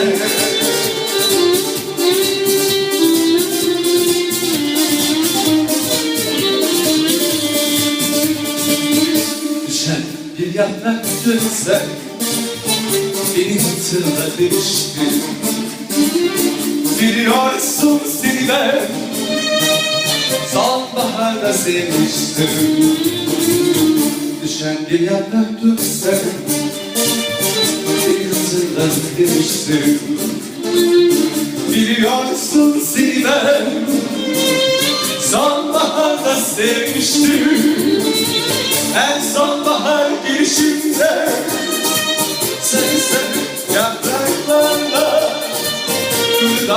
Düşen bir yaprak dönse Benim tığla değişti Biliyorsun seni ben Sonbaharda sevmiştim. Düşen bir yaprak dönse Hatırla demiştim Biliyorsun ben Sonbaharda sevmiştim. Her sonbahar gelişimde Sen sen yapraklarla Gül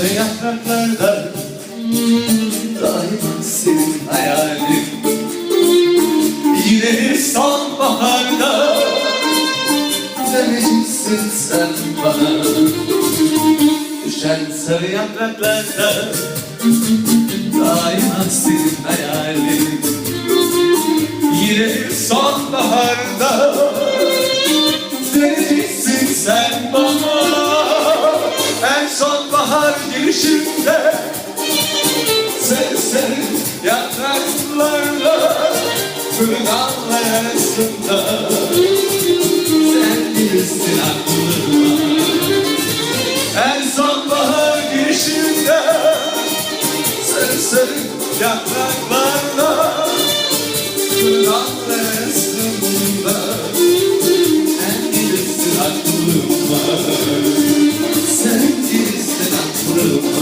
sarı yapraklarda Daima senin hayalin. Yine sonbaharda Döneceksin sen bana. Düşen sarı yapraklarda Daima senin hayalin. Yine sonbaharda sonbahar girişinde sen yapraklarla Fırlanlar arasında. Sen bilirsin aklıma En sonbahar girişinde sen yapraklarla blue.